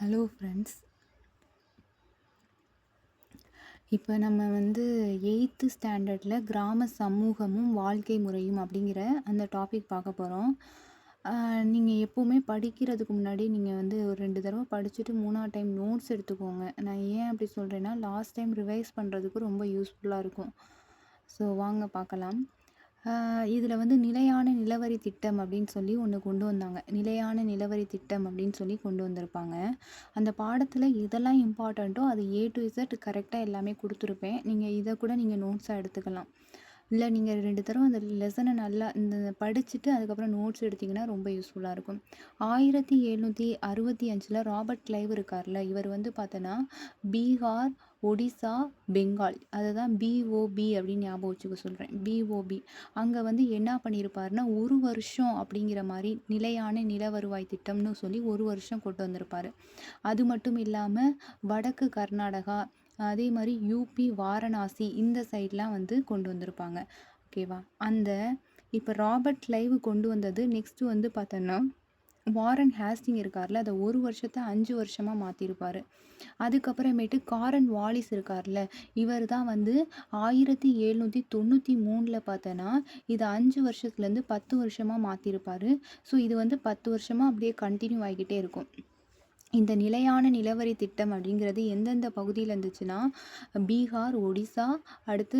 Hello friends இப்போ நம்ம வந்து எயித்து ஸ்டாண்டர்டில் கிராம சமூகமும் வாழ்க்கை முறையும் அப்படிங்கிற அந்த டாபிக் பார்க்க போகிறோம் நீங்கள் எப்போவுமே படிக்கிறதுக்கு முன்னாடி நீங்கள் வந்து ஒரு ரெண்டு தடவை படிச்சுட்டு மூணாவது டைம் நோட்ஸ் எடுத்துக்கோங்க. நான் ஏன் அப்படி சொல்கிறேன்னா லாஸ்ட் டைம் ரிவைஸ் பண்ணுறதுக்கு ரொம்ப யூஸ்ஃபுல்லாக இருக்கும். ஸோ வாங்க பார்க்கலாம். இதில் வந்து நிலையான நிலவரி திட்டம் அப்படின்னு சொல்லி ஒன்று கொண்டு வந்தாங்க. நிலையான நிலவரி திட்டம் அப்படின்னு சொல்லி கொண்டு வந்திருப்பாங்க. அந்த பாடத்தில் இதெல்லாம் இம்பார்ட்டண்ட்டோ அது ஏ டு இசட் கரெக்டாக எல்லாமே கொடுத்துருப்பேன். நீங்கள் இதை கூட நீங்கள் நோட்ஸாக எடுத்துக்கலாம். இல்லை நீங்கள் ரெண்டு தடவை அந்த லெசனை நல்லா இந்த படிச்சுட்டு அதுக்கப்புறம் நோட்ஸ் எடுத்திங்கன்னா ரொம்ப யூஸ்ஃபுல்லாக இருக்கும். ஆயிரத்தி எழுநூற்றி அறுபத்தி அஞ்சில் ராபர்ட் கிளைவ் இருக்கார்ல இவர் வந்து பார்த்தோன்னா பீகார் ஒடிசா பெங்கால் அதை தான் பிஓபி அப்படின்னு ஞாபகம் வச்சுக்க சொல்கிறேன் பிஓபி அங்கே வந்து என்ன பண்ணியிருப்பாருன்னா ஒரு வருஷம் அப்படிங்கிற மாதிரி நிலையான நில வருவாய் திட்டம்னு சொல்லி ஒரு வருஷம் கொண்டு வந்திருப்பார். அது மட்டும் இல்லாமல் வடக்கு கர்நாடகா அதே மாதிரி யூபி வாரணாசி இந்த சைட்லாம் வந்து கொண்டு வந்திருப்பாங்க. ஓகேவா அந்த இப்போ ராபர்ட் லைவ் கொண்டு வந்தது நெக்ஸ்ட்டு வந்து பார்த்தோன்னா வாரன் ஹேஸ்டிங் இருக்கார்ல அதை ஒரு வருஷத்தை அஞ்சு வருஷமாக மாற்றிருப்பார் அதுக்கப்புறமேட்டு காரன் வாலிஸ் இருக்கார்ல இவர் தான் வந்து ஆயிரத்தி எழுநூற்றி தொண்ணூற்றி மூணில் பார்த்தோன்னா இது அஞ்சு வருஷத்துலேருந்து பத்து வருஷமாக மாற்றிருப்பார் ஸோ இது வந்து பத்து வருஷமாக அப்படியே கண்டினியூ ஆகிக்கிட்டே இருக்கும். இந்த நிலையான நிலவரி திட்டம் அப்படிங்கிறது எந்தெந்த பகுதியில் இருந்துச்சுன்னா பீகார் ஒடிசா அடுத்து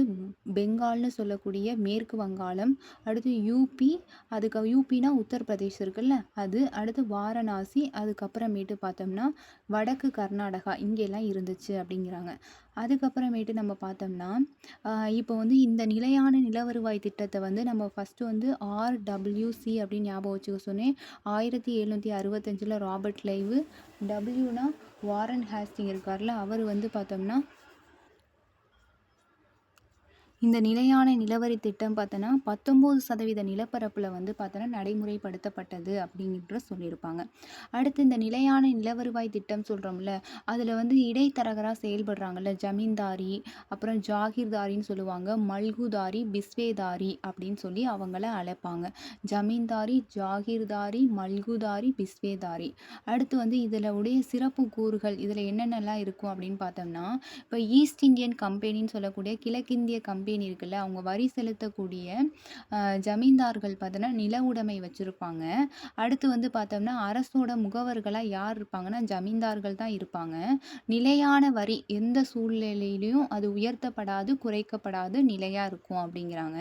பெங்கால்னு சொல்லக்கூடிய மேற்கு வங்காளம் அடுத்து யூபி அதுக்கு யூபினா உத்தரப்பிரதேஷ் இருக்குல்ல அது அடுத்து வாரணாசி அதுக்கப்புறமேட்டு பார்த்தோம்னா வடக்கு கர்நாடகா இங்கெல்லாம் இருந்துச்சு அப்படிங்கிறாங்க. அதுக்கப்புறமேட்டு நம்ம பார்த்தோம்னா இப்போ வந்து இந்த நிலையான நிலவருவாய் திட்டத்தை வந்து நம்ம ஃபஸ்ட்டு வந்து ஆர்டபிள்யூசி அப்படின்னு ஞாபகம் வச்சுக்க சொன்னேன். ஆயிரத்தி எழுநூற்றி அறுபத்தஞ்சில் ராபர்ட் லைவு டபிள்யூனா வாரன் ஹேஸ்டிங் இருக்கார்ல அவர் வந்து பார்த்தோம்னா இந்த நிலையான நிலவரி திட்டம் பார்த்தோன்னா பத்தொம்போது சதவீத நிலப்பரப்பில் வந்து பார்த்தோன்னா நடைமுறைப்படுத்தப்பட்டது அப்படின்ற சொல்லியிருப்பாங்க. அடுத்து இந்த நிலையான நிலவருவாய் திட்டம் சொல்கிறோம்ல அதில் வந்து இடைத்தரகராக செயல்படுறாங்கல்ல ஜமீன்தாரி அப்புறம் ஜாகிர்தாரின்னு சொல்லுவாங்க மல்குதாரி பிஸ்வேதாரி அப்படின்னு சொல்லி அவங்கள அழைப்பாங்க. ஜமீன்தாரி ஜாகிர்தாரி மல்குதாரி பிஸ்வேதாரி. அடுத்து வந்து இதில் உடைய சிறப்பு கூறுகள் இதில் என்னென்னலாம் இருக்கும் அப்படின்னு பார்த்தோம்னா இப்போ ஈஸ்ட் இந்தியன் கம்பெனின்னு சொல்லக்கூடிய கிழக்கிந்திய கம்பெனி கம்பெனி இருக்குல்ல அவங்க வரி செலுத்தக்கூடிய ஜமீன்தார்கள் பார்த்தோன்னா நில உடைமை வச்சுருப்பாங்க. அடுத்து வந்து பார்த்தோம்னா அரசோட முகவர்களாக யார் இருப்பாங்கன்னா ஜமீன்தார்கள் தான் இருப்பாங்க. நிலையான வரி எந்த சூழ்நிலையிலையும் அது உயர்த்தப்படாது குறைக்கப்படாது நிலையாக இருக்கும் அப்படிங்கிறாங்க.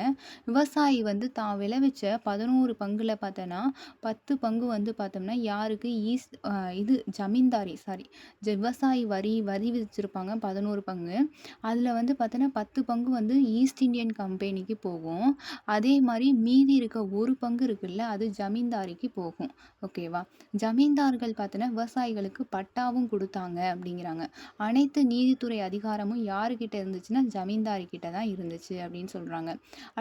விவசாயி வந்து தான் விளைவிச்ச பதினோரு பங்கில் பார்த்தோன்னா பத்து பங்கு வந்து பார்த்தோம்னா யாருக்கு? ஈஸ் இது ஜமீன்தாரி சாரி விவசாயி வரி வரி விதிச்சிருப்பாங்க பதினோரு பங்கு. அதில் வந்து பார்த்தோன்னா பத்து பங்கு வந்து ஈஸ்ட் இண்டியன் கம்பெனிக்கு போகும். அதே மாதிரி மீதி இருக்க ஒரு பங்கு இருக்குல்ல அது ஜமீன்தாரிக்கு போகும். ஓகேவா ஜமீன்தார்கள் பார்த்தோன்னா விவசாயிகளுக்கு பட்டாவும் கொடுத்தாங்க அப்படிங்கிறாங்க. அனைத்து நீதித்துறை அதிகாரமும் யாருக்கிட்ட இருந்துச்சுன்னா ஜமீன்தாரி கிட்ட தான் இருந்துச்சு அப்படின்னு சொல்கிறாங்க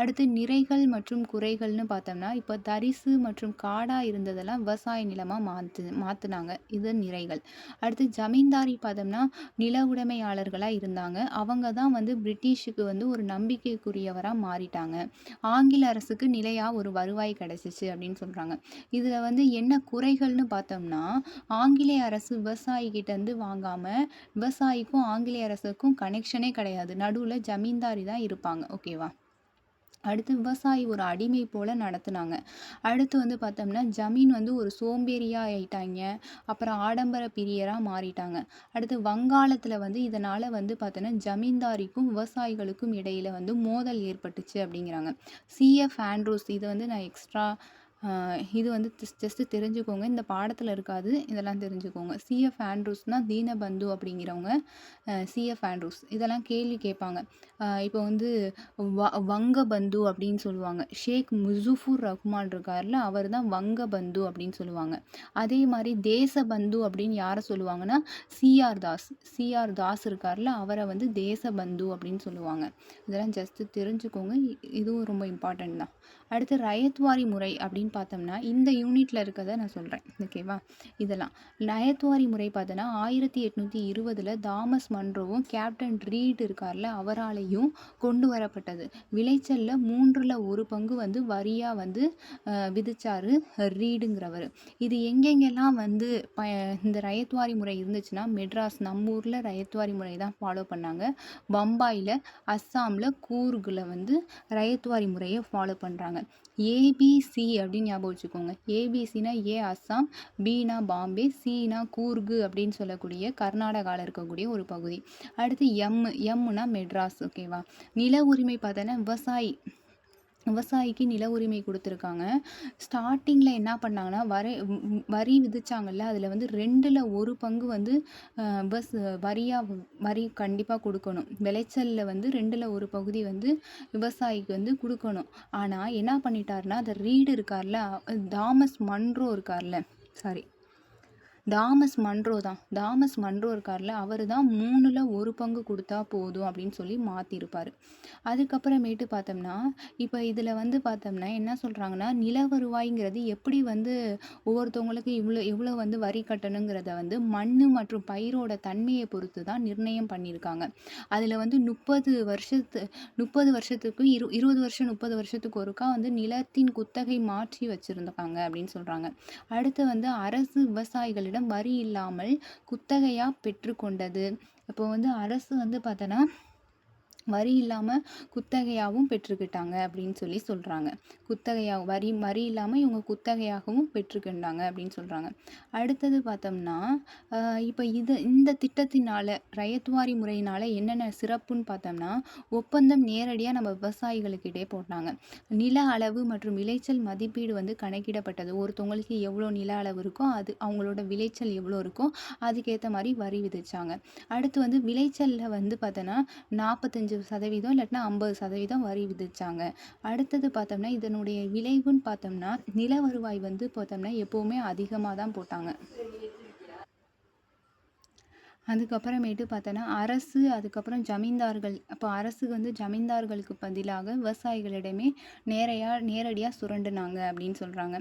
அடுத்து நிறைகள் மற்றும் குறைகள்னு பார்த்தோம்னா இப்போ தரிசு மற்றும் காடாக இருந்ததெல்லாம் விவசாய நிலமாக மாற்று மாற்றினாங்க இது நிறைகள். அடுத்து ஜமீன்தாரி பார்த்தோம்னா நில உடைமையாளர்களாக இருந்தாங்க. அவங்க தான் வந்து பிரிட்டிஷுக்கு வந்து ஒரு நம் நம்பிக்கைக்குரியவராக மாறிட்டாங்க. ஆங்கில அரசுக்கு நிலையாக ஒரு வருவாய் கிடச்சிச்சு அப்படின்னு சொல்கிறாங்க இதில் வந்து என்ன குறைகள்னு பார்த்தோம்னா ஆங்கிலேய அரசு விவசாயிகிட்டேருந்து வாங்காமல் விவசாயிக்கும் ஆங்கிலேய அரசுக்கும் கனெக்ஷனே கிடையாது. நடுவில் ஜமீன்தாரி தான் இருப்பாங்க ஓகேவா அடுத்து விவசாயி ஒரு அடிமை போல் நடத்துனாங்க. அடுத்து வந்து பார்த்தோம்னா ஜமீன் வந்து ஒரு சோம்பேறியாக ஆயிட்டாங்க. அப்புறம் ஆடம்பர பிரியராக மாறிட்டாங்க. அடுத்து வங்காளத்தில் வந்து இதனால் வந்து பார்த்தோன்னா ஜமீன்தாரிக்கும் விவசாயிகளுக்கும் இடையில் வந்து மோதல் ஏற்பட்டுச்சு அப்படிங்கிறாங்க. சிஎஃப் ஆண்ட்ரூஸ் இதை வந்து நான் எக்ஸ்ட்ரா இது வந்து ஜஸ்ட்டு தெரிஞ்சுக்கோங்க. இந்த பாடத்தில் இருக்காது. இதெல்லாம் தெரிஞ்சுக்கோங்க. சிஎஃப் ஆண்ட்ரூஸ்னால் தீனபந்து அப்படிங்கிறவங்க சிஎஃப் ஆண்ட்ரூஸ் இதெல்லாம் கேள்வி கேட்பாங்க. இப்போ வந்து வ வங்கபந்து அப்படின்னு சொல்லுவாங்க. ஷேக் முசுஃபுர் ரஹ்மான் இருக்கார்ல அவர் தான் வங்கபந்து அப்படின்னு சொல்லுவாங்க. அதே மாதிரி தேசபந்து அப்படின்னு யாரை சொல்லுவாங்கன்னா சிஆர் தாஸ். சிஆர் தாஸ் இருக்கார்ல அவரை வந்து தேசபந்து அப்படின்னு சொல்லுவாங்க. இதெல்லாம் ஜஸ்ட்டு தெரிஞ்சுக்கோங்க. இதுவும் ரொம்ப இம்பார்ட்டண்ட் தான். அடுத்து ரயத்வாரி முறை அப்படின்னு பார்த்தோம்னா இந்த யூனிட்டில் இருக்கிறத நான் சொல்கிறேன் ஓகேவா இதெல்லாம். ரயத்வாரி முறை பார்த்தோன்னா ஆயிரத்தி எட்நூற்றி இருபதில் தாமஸ் மன்ரோவும் கேப்டன் ரீட் இருக்கார்ல அவராலையும் கொண்டு வரப்பட்டது. விளைச்சலில் மூன்றில் ஒரு பங்கு வந்து வரியாக வந்து விதிச்சார் ரீடுங்கிறவர். இது எங்கெங்கெல்லாம் வந்து ப இந்த ரயத்வாரி முறை இருந்துச்சுன்னா மெட்ராஸ் நம்ம ஊரில் ரயத்வாரி முறை தான் ஃபாலோ பண்ணாங்க. பம்பாயில் அஸ்ஸாமில் கூர்கில் வந்து ரயத்வாரி முறையை ஃபாலோ பண்ணுறாங்க ஏபிசி அப்படின்னு ஞாபகம் வச்சுக்கோங்க. ஏபிசினா ஏ அஸ்ஸாம் பினா பாம்பே சினா கூர்கு அப்படின்னு சொல்லக்கூடிய கர்நாடகாவில் இருக்கக்கூடிய ஒரு பகுதி. அடுத்து எம் எம்னா மெட்ராஸ் ஓகேவா நில உரிமை பார்த்தோன்னா விவசாயி விவசாயிக்கு நில உரிமை கொடுத்துருக்காங்க. ஸ்டார்டிங்கில் என்ன பண்ணாங்கன்னா வரி வரி விதிச்சாங்கல்ல அதில் வந்து ரெண்டில் ஒரு பங்கு வந்து பஸ் வரியாக வரி கண்டிப்பாக கொடுக்கணும். விளைச்சலில் வந்து ரெண்டில் ஒரு பகுதி வந்து விவசாயிக்கு வந்து கொடுக்கணும். ஆனால் என்ன பண்ணிட்டாருன்னா அந்த ரீடு இருக்கார்ல தாமஸ் மன்ரோ இருக்கார்ல சாரி தாமஸ் மன்ரோ தான். தாமஸ் மன்ரோ இருக்கார்ல அவர் தான் மூணில் ஒரு பங்கு கொடுத்தா போதும் அப்படின்னு சொல்லி மாற்றிருப்பார் அதுக்கப்புறமேட்டு பார்த்தோம்னா இப்போ இதில் வந்து பார்த்தோம்னா என்ன சொல்கிறாங்கன்னா நில வருவாய்ங்கிறது எப்படி வந்து ஒவ்வொருத்தவங்களுக்கு இவ்வளோ எவ்வளோ வந்து வரி கட்டணுங்கிறத வந்து மண் மற்றும் பயிரோட தன்மையை பொறுத்து தான் நிர்ணயம் பண்ணியிருக்காங்க. அதில் வந்து முப்பது வருஷத்து முப்பது வருஷத்துக்கும் இரு இருபது வருஷம் முப்பது வருஷத்துக்கு ஒருக்கா வந்து நிலத்தின் குத்தகை மாற்றி வச்சுருந்தாங்க அப்படின்னு சொல்கிறாங்க அடுத்து வந்து அரசு விவசாயிகளிடம் அவர்களிடம் வரி இல்லாமல் குத்தகையாக பெற்றுக்கொண்டது. இப்போ வந்து அரசு வந்து பார்த்தோன்னா வரி இல்லாமல் குத்தகையாகவும் பெற்றுக்கிட்டாங்க அப்படின்னு சொல்லி சொல்கிறாங்க குத்தகையாக வரி வரி இல்லாமல் இவங்க குத்தகையாகவும் பெற்றுக்கிட்டாங்க அப்படின்னு சொல்கிறாங்க அடுத்தது பார்த்தோம்னா இப்போ இது இந்த திட்டத்தினால் ரயத்துவாரி முறையினால் என்னென்ன சிறப்புன்னு பார்த்தோம்னா ஒப்பந்தம் நேரடியாக நம்ம விவசாயிகளுக்கிட்டே போட்டாங்க. நில அளவு மற்றும் விளைச்சல் மதிப்பீடு வந்து கணக்கிடப்பட்டது. ஒருத்தவங்களுக்கு எவ்வளோ நில அளவு இருக்கோ அது அவங்களோட விளைச்சல் எவ்வளோ இருக்கோ அதுக்கேற்ற மாதிரி வரி விதிச்சாங்க. அடுத்து வந்து விளைச்சலில் வந்து பார்த்தோன்னா நாற்பத்தஞ்சு சதவீதம் இல்லாட்டினா ஐம்பது சதவீதம் வரி விதிச்சாங்க. அடுத்தது பார்த்தோம்னா இதனுடைய விளைவுன்னு பார்த்தோம்னா நில வருவாய் வந்து பார்த்தோம்னா எப்போவுமே அதிகமாக தான் போட்டாங்க. அதுக்கப்புறமேட்டு பார்த்தோன்னா அரசு அதுக்கப்புறம் ஜமீன்தார்கள். அப்போ அரசு வந்து ஜமீன்தார்களுக்கு பதிலாக விவசாயிகளிடமே நேரையாக நேரடியாக சுரண்டுனாங்க அப்படின்னு சொல்கிறாங்க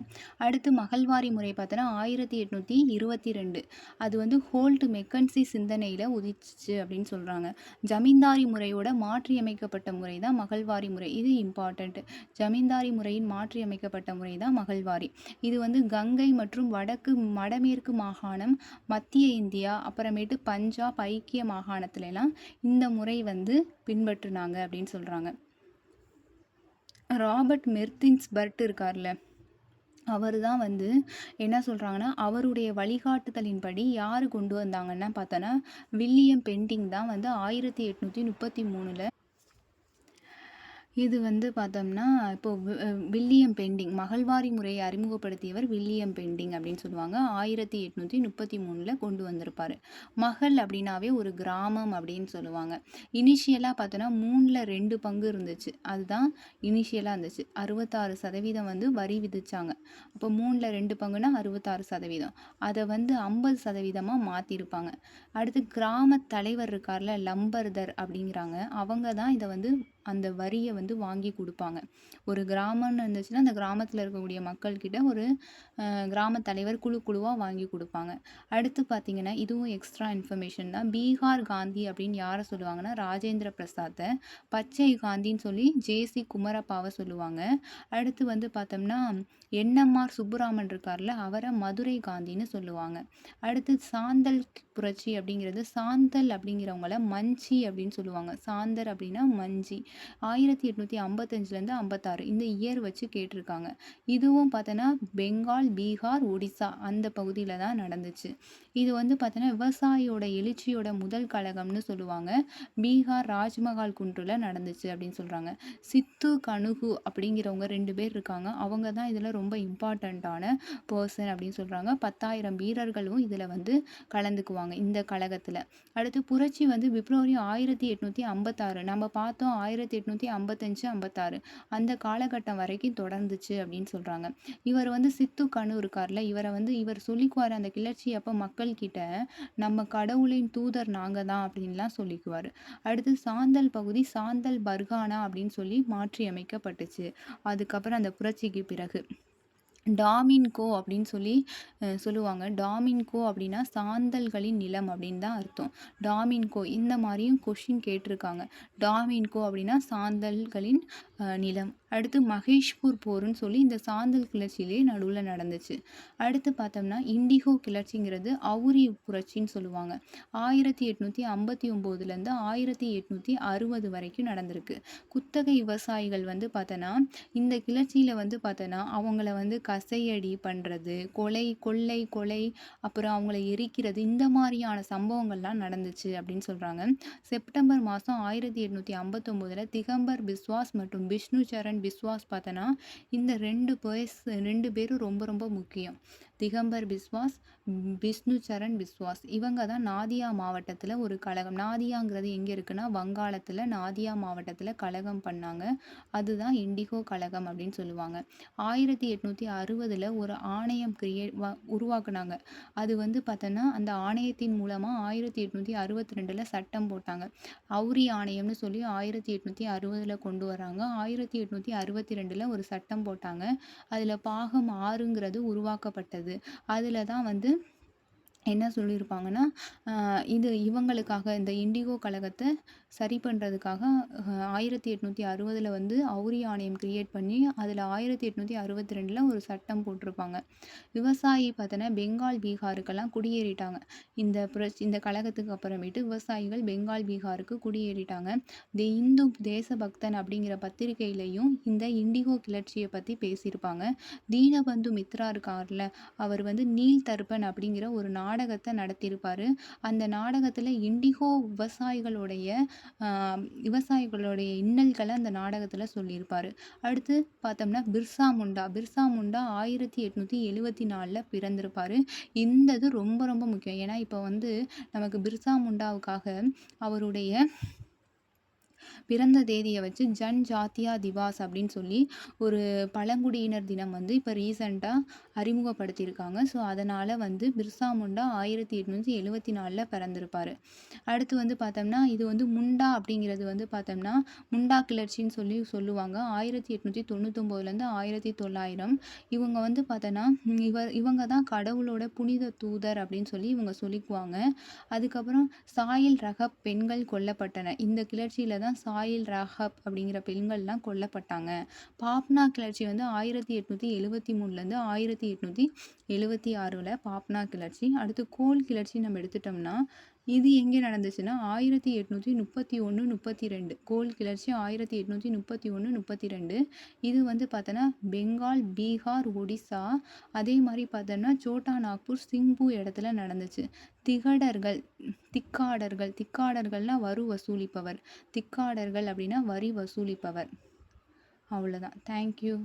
அடுத்து மகள்வாரி முறை பார்த்தோன்னா ஆயிரத்தி எட்நூற்றி இருபத்தி ரெண்டு அது வந்து ஹோல்ட் மெக்கன்சி சிந்தனையில் உதிச்சிச்சு அப்படின்னு சொல்கிறாங்க ஜமீன்தாரி முறையோட மாற்றியமைக்கப்பட்ட முறை தான் மகள்வாரி முறை. இது இம்பார்ட்டண்ட் ஜமீன்தாரி முறையின் மாற்றியமைக்கப்பட்ட முறை தான் மகள்வாரி. இது வந்து கங்கை மற்றும் வடக்கு வடமேற்கு மாகாணம் மத்திய இந்தியா அப்புறமேட்டு பஞ்சாப் ஐக்கிய மாகாணத்துலலாம் இந்த முறை வந்து பின்பற்றுனாங்க அப்படின்னு சொல்கிறாங்க ராபர்ட் மெர்தின்ஸ்பர்ட் இருக்கார்ல அவர் தான் வந்து என்ன சொல்கிறாங்கன்னா அவருடைய வழிகாட்டுதலின்படி யார் கொண்டு வந்தாங்கன்னா பார்த்தோன்னா வில்லியம் பெண்டிங் தான் வந்து ஆயிரத்தி எட்நூற்றி முப்பத்தி மூணில் இது வந்து பார்த்தோம்னா இப்போது வில்லியம் பெண்டிங் மகள்வாரி முறையை அறிமுகப்படுத்தியவர் வில்லியம் பெண்டிங் அப்படின்னு சொல்லுவாங்க. ஆயிரத்தி எட்நூற்றி முப்பத்தி மூணில் கொண்டு வந்திருப்பார். மகள் அப்படின்னாவே ஒரு கிராமம் அப்படின்னு சொல்லுவாங்க. இனிஷியலாக பார்த்தோன்னா மூணில் ரெண்டு பங்கு இருந்துச்சு. அதுதான் இனிஷியலாக இருந்துச்சு. அறுபத்தாறு சதவீதம் வந்து வரி விதிச்சாங்க. அப்போ மூணில் ரெண்டு பங்குனா அறுபத்தாறு சதவீதம். அதை வந்து ஐம்பது சதவீதமாக மாற்றிருப்பாங்க அடுத்து கிராம தலைவர் இருக்கார்ல லம்பர்தர் அப்படிங்கிறாங்க. அவங்க தான் இதை வந்து அந்த வரியை வந்து வாங்கி கொடுப்பாங்க. ஒரு கிராமம்னு இருந்துச்சுன்னா அந்த கிராமத்தில் இருக்கக்கூடிய மக்கள்கிட்ட ஒரு கிராம தலைவர் குழு குழுவாக வாங்கி கொடுப்பாங்க. அடுத்து பார்த்திங்கன்னா இதுவும் எக்ஸ்ட்ரா இன்ஃபர்மேஷன் தான். பீகார் காந்தி அப்படின்னு யாரை சொல்லுவாங்கன்னா ராஜேந்திர பிரசாத்தை பச்சை காந்தின்னு சொல்லி ஜேசி குமரப்பாவை சொல்லுவாங்க. அடுத்து வந்து பார்த்தோம்னா என்எம்ஆர் சுப்புராமன் இருக்கார்ல அவரை மதுரை காந்தின்னு சொல்லுவாங்க. அடுத்து சாந்தல் புரட்சி அப்படிங்கிறது சாந்தல் அப்படிங்கிறவங்கள மஞ்சி அப்படின்னு சொல்லுவாங்க. சாந்தர் அப்படின்னா மஞ்சி. ஆயிரத்தி எட்நூற்றி ஐம்பத்தஞ்சிலேருந்து ஐம்பத்தாறு. இந்த இயர் வச்சு கேட்டிருக்காங்க. இதுவும் பார்த்தோன்னா பெங்கால் பீகார் ஒடிசா அந்த பகுதியில் தான் நடந்துச்சு. இது வந்து பார்த்தோன்னா விவசாயியோட எழுச்சியோட முதல் கழகம்னு சொல்லுவாங்க. பீகார் ராஜ்மஹால் குன்றில் நடந்துச்சு அப்படின்னு சொல்கிறாங்க சித்து கணுகு அப்படிங்கிறவங்க ரெண்டு பேர் இருக்காங்க. அவங்க தான் இதில் ரொம்ப இம்பார்ட்டண்ட்டான பர்சன் அப்படின்னு சொல்கிறாங்க பத்தாயிரம் வீரர்களும் இதில் வந்து கலந்துக்குவாங்க இந்த கழகத்தில். அடுத்து புரட்சி வந்து பிப்ரவரி ஆயிரத்தி எட்நூற்றி ஐம்பத்தாறு. நம்ம பார்த்தோம் ஆயிரத்தி ஆயிரத்தி எட்நூற்றி ஐம்பத்தஞ்சு ஐம்பத்தாறு. அந்த காலகட்டம் வரைக்கும் தொடர்ந்துச்சு அப்படின்னு சொல்கிறாங்க இவர் வந்து சித்து கணு இருக்கார்ல இவரை வந்து இவர் சொல்லிக்குவார் அந்த கிளர்ச்சி அப்போ மக்கள் கிட்ட நம்ம கடவுளின் தூதர் நாங்கள் தான் அப்படின்லாம் சொல்லிக்குவார். அடுத்து சாந்தல் பகுதி சாந்தல் பர்கானா அப்படின்னு சொல்லி மாற்றி அமைக்கப்பட்டுச்சு அதுக்கப்புறம் அந்த புரட்சிக்கு பிறகு. டாமின்கோ அப்படின்னு சொல்லி சொல்லுவாங்க. டாமின்கோ அப்படின்னா சாந்தல்களின் நிலம் அப்படின்னு தான் அர்த்தம். டாமின்கோ இந்த மாதிரியும் கொஷின் கேட்டிருக்காங்க. டாமின்கோ அப்படின்னா சாந்தல்களின் நிலம். அடுத்து மகேஷ்பூர் போருன்னு சொல்லி இந்த சாந்தல் கிளர்ச்சியிலே நடுவில் நடந்துச்சு. அடுத்து பார்த்தோம்னா இண்டிகோ கிளர்ச்சிங்கிறது அவுரி புரட்சின்னு சொல்லுவாங்க. ஆயிரத்தி எட்நூற்றி ஐம்பத்தி ஒம்போதுலேருந்து ஆயிரத்தி எட்நூற்றி அறுபது வரைக்கும் நடந்திருக்கு. குத்தகை விவசாயிகள் வந்து பார்த்தோன்னா இந்த கிளர்ச்சியில் வந்து பார்த்தோன்னா அவங்கள வந்து கசையடி பண்ணுறது கொலை கொள்ளை கொலை அப்புறம் அவங்கள எரிக்கிறது இந்த மாதிரியான சம்பவங்கள்லாம் நடந்துச்சு அப்படின்னு சொல்கிறாங்க செப்டம்பர் மாதம் ஆயிரத்தி எட்நூற்றி ஐம்பத்தொம்போதில் திகம்பர் பிஸ்வாஸ் மற்றும் விஷ்ணு சரண் பிஸ்வாஸ் பார்த்தோன்னா இந்த ரெண்டு பேர்ஸ் ரெண்டு பேரும் ரொம்ப ரொம்ப முக்கியம். திகம்பர் பிஸ்வாஸ் விஷ்ணு சரண் பிஸ்வாஸ். இவங்க தான் நாதியா மாவட்டத்தில் ஒரு கழகம். நாதியாங்கிறது எங்கே இருக்குன்னா வங்காளத்தில் நாதியா மாவட்டத்தில் கழகம் பண்ணாங்க. அதுதான் இண்டிகோ கழகம் அப்படின்னு சொல்லுவாங்க. ஆயிரத்தி எட்நூற்றி அறுபதில் ஒரு ஆணையம் கிரியே உருவாக்குனாங்க. அது வந்து பார்த்தோன்னா அந்த ஆணையத்தின் மூலமாக ஆயிரத்தி எட்நூற்றி அறுபத்தி ரெண்டில் சட்டம் போட்டாங்க. அவுரி ஆணையம்னு சொல்லி ஆயிரத்தி எட்நூற்றி அறுபதில் கொண்டு வராங்க. ஆயிரத்தி எட்நூற்றி அறுபத்தி ரெண்டில் ஒரு சட்டம் போட்டாங்க. அதில் பாகம் ஆறுங்கிறது உருவாக்கப்பட்டது. அதில் தான் வந்து என்ன சொல்லியிருப்பாங்கன்னா இது இவங்களுக்காக இந்த இண்டிகோ கழகத்தை சரி பண்ணுறதுக்காக ஆயிரத்தி எட்நூற்றி அறுபதில் வந்து அவுரி ஆணையம் கிரியேட் பண்ணி அதில் ஆயிரத்தி எட்நூற்றி அறுபத்தி ரெண்டில் ஒரு சட்டம் போட்டிருப்பாங்க. விவசாயி பார்த்தோன்னா பெங்கால் பீகாருக்கெல்லாம் குடியேறிட்டாங்க. இந்த புரட்சி இந்த கழகத்துக்கு அப்புறமேட்டு விவசாயிகள் பெங்கால் பீகாருக்கு குடியேறிட்டாங்க. தி இந்து தேசபக்தன் அப்படிங்கிற பத்திரிகையிலையும் இந்த இண்டிகோ கிளர்ச்சியை பற்றி பேசியிருப்பாங்க. தீனபந்து மித்ரா இருக்கார்ல அவர் வந்து நீல் தர்பன் அப்படிங்கிற ஒரு நாடகத்தை நடத்தியிருப்பார். அந்த நாடகத்தில் இண்டிகோ விவசாயிகளுடைய விவசாயிகளுடைய இன்னல்களை அந்த நாடகத்தில் சொல்லியிருப்பார். அடுத்து பார்த்தோம்னா பிர்சா முண்டா. பிர்சா முண்டா ஆயிரத்தி எட்நூற்றி எழுவத்தி நாலில் பிறந்திருப்பார். இந்த இது ரொம்ப ரொம்ப முக்கியம். ஏன்னா இப்போ வந்து நமக்கு பிர்சா முண்டாவுக்காக அவருடைய பிறந்த தேதியை வச்சு ஜன் ஜாத்தியா திவாஸ் அப்படின்னு சொல்லி ஒரு பழங்குடியினர் தினம் வந்து இப்போ ரீசெண்டாக அறிமுகப்படுத்தியிருக்காங்க. ஸோ அதனால் வந்து பிர்சா முண்டா ஆயிரத்தி எட்நூற்றி எழுபத்தி நாலில் பிறந்திருப்பார். அடுத்து வந்து பார்த்தோம்னா இது வந்து முண்டா அப்படிங்கிறது வந்து பார்த்தோம்னா முண்டா கிளர்ச்சின்னு சொல்லி சொல்லுவாங்க. ஆயிரத்தி எட்நூற்றி தொண்ணூத்தொம்போதுலேருந்து ஆயிரத்தி தொள்ளாயிரம். இவங்க வந்து பார்த்தோன்னா இவர் இவங்க தான் கடவுளோட புனித தூதர் அப்படின்னு சொல்லி இவங்க சொல்லிக்குவாங்க. அதுக்கப்புறம் சாயில் ரக பெண்கள் கொல்லப்பட்டன. இந்த கிளர்ச்சியில் தான் சாயில் ராஹப் அப்படிங்கிற பெண்கள்லாம் கொல்லப்பட்டாங்க. பாப்னா கிளர்ச்சி வந்து ஆயிரத்தி எட்நூற்றி எழுபத்தி மூணுலேருந்து ஆயிரத்தி எட்நூற்றி எழுபத்தி ஆறில் பாப்னா கிளர்ச்சி. அடுத்து கோல் கிளர்ச்சி நம்ம எடுத்துட்டோம்னா இது எங்கே நடந்துச்சுன்னா ஆயிரத்தி எட்நூற்றி முப்பத்தி ஒன்று முப்பத்தி ரெண்டு. கோல் கிளர்ச்சி ஆயிரத்தி எட்நூற்றி முப்பத்தி ஒன்று முப்பத்தி ரெண்டு. இது வந்து பார்த்தோன்னா பெங்கால் பீகார் ஒடிசா. அதே மாதிரி பார்த்தோன்னா சோட்டா நாக்பூர் சிங்பூ இடத்துல நடந்துச்சு. திகடர்கள் திக்காடர்கள். திக்காடர்கள்னால் வரு வசூலிப்பவர். திக்காடர்கள் அப்படின்னா வரி வசூலிப்பவர். அவ்வளோதான் தேங்க்யூ